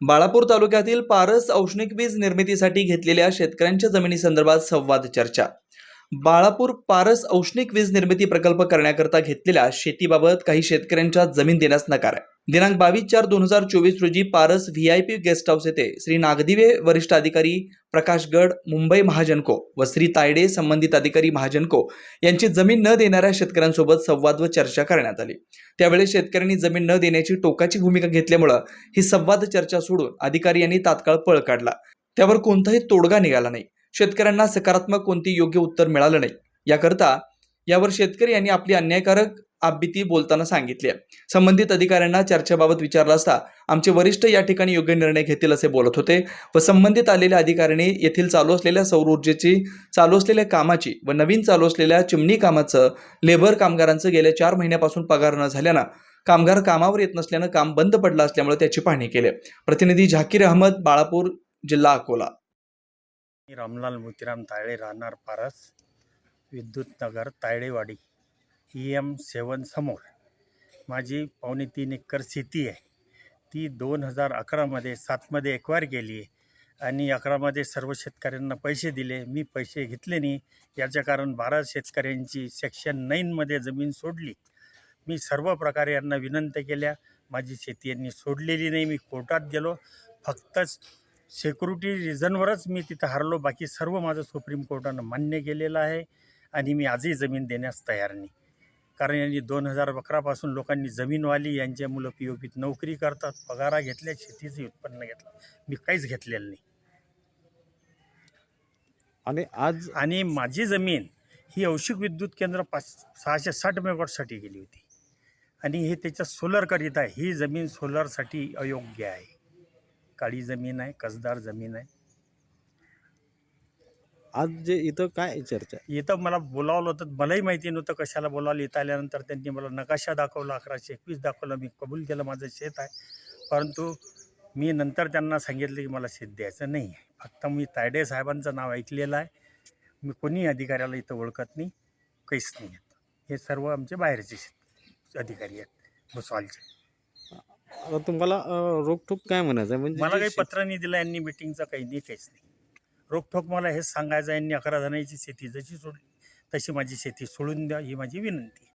बाळापूर तालुक्यातील पारस औष्णिक वीज निर्मितीसाठी घेतलेल्या शेतकऱ्यांच्या जमिनीसंदर्भात संवाद चर्चा. बाळापूर पारस औष्णिक वीज निर्मिती प्रकल्प करण्याकरता घेतलेल्या शेतीबाबत काही शेतकऱ्यांच्या जमीन देण्यास नकार आहे. दिनांक बावीस चार दोन हजार चोवीस रोजी Paras V I P guest house येथे श्री नागदिवे वरिष्ठ अधिकारी प्रकाश गड मुंबई महाजनको व श्री तायडे संबंधित अधिकारी महाजनको यांची जमीन न देणाऱ्या शेतकऱ्यांसोबत संवाद व चर्चा करण्यात आली. त्यावेळी शेतकऱ्यांनी जमीन न देण्याची टोकाची भूमिका घेतल्यामुळं ही संवाद चर्चा सोडून अधिकारी यांनी तात्काळ पळ काढला. त्यावर कोणताही तोडगा निघाला नाही. शेतकऱ्यांना सकारात्मक कोणती योग्य उत्तर मिळालं नाही? याकरता यावर शेतकरी यांनी आपली अन्यायकारक आबिती बोलताना सांगितली आहे. संबंधित अधिकाऱ्यांना चर्चेबाबत विचारलं असता आमचे वरिष्ठ या ठिकाणी योग्य निर्णय घेतील असे बोलत होते व संबंधित आलेल्या अधिकाऱ्यांनी येथील चालू असलेल्या सौर ऊर्जेची चालू असलेल्या कामाची व नवीन चालू असलेल्या चिमणी कामाचं लेबर कामगारांचं गेल्या चार महिन्यापासून पगार न झाल्यानं कामगार कामावर येत नसल्यानं काम बंद पडलं असल्यामुळे त्याची पाहणी केली प्रतिनिधी झाकीर अहमद बाळापूर जिल्हा अकोला. मी रामलाल मोतीराम तायडे राहणार पारस विद्युत नगर तायडेवाडी. ई एम सेवन समोर. माझी पावणे तीन एकर शेती आहे. ती दोन हजार अकरामध्ये सातमध्ये एक्वायर केली आहे. आणि अकरामध्ये सर्व शेतकऱ्यांना पैसे दिले. मी पैसे घेतले नाही. याच्या कारण बारा शेतकऱ्यांची सेक्शन नाईनमध्ये जमीन सोडली. मी सर्व प्रकारे यांना विनंती केल्या. माझी शेती यांनी सोडलेली नाही. मी कोर्टात गेलो. फक्तच सेक्युरिटी रिझनवरच मी तिथं हरलो. बाकी सर्व माझं सुप्रीम कोर्टानं मान्य केलेलं आहे आणि मी आजही जमीन देण्यास तयार नाही. कारण यांनी दोन हजार अकरापासून लोकांनी जमीन वाली यांच्या मुलं पी ओ पीत नोकरी करतात पगारा घेतल्या शेतीचं उत्पन्न घेतलं. मी काहीच घेतलेलं नाही. आणि आज आणि माझी जमीन ही औष्णिक विद्युत केंद्र पाच सहाशे साठ मेगावॉटसाठी गेली होती. आणि हे त्याच्या सोलरकरिता आहे. ही जमीन सोलरसाठी अयोग्य आहे. काळी जमीन आहे कसदार जमीन आहे. आज जे इथं काय चर्चा? आहे? इथं मला बोलावलं होतं मलाही माहिती नव्हतं कशाला बोलावलं. इथं आल्यानंतर त्यांनी मला नकाशा दाखवला अकराशे एकवीस दाखवलं. मी कबूल केलं माझं शेत आहे. परंतु मी नंतर त्यांना सांगितलं की मला शेत द्यायचं नाही. आहे फक्त मी तायडे साहेबांचं नाव ऐकलेलं आहे. मी कोणी अधिकाऱ्याला इथं ओळखत नाही काहीच नाही. आहेत हे सर्व आमचे बाहेरचे शेत अधिकारी आहेत भुसावळचे आता तुम्हाला अं, रोखठोक काय म्हणायचं आहे? म्हणजे मला जे काही शेत- पत्र नाही दिलं यांनी मिटिंगचं काही नाही काहीच नाही. रोखठोक मला हेच सांगायचं आहे, यांनी अकरा जणांची शेती जशी सोडली तशी माझी शेती सोडून द्या ही माझी विनंती आहे.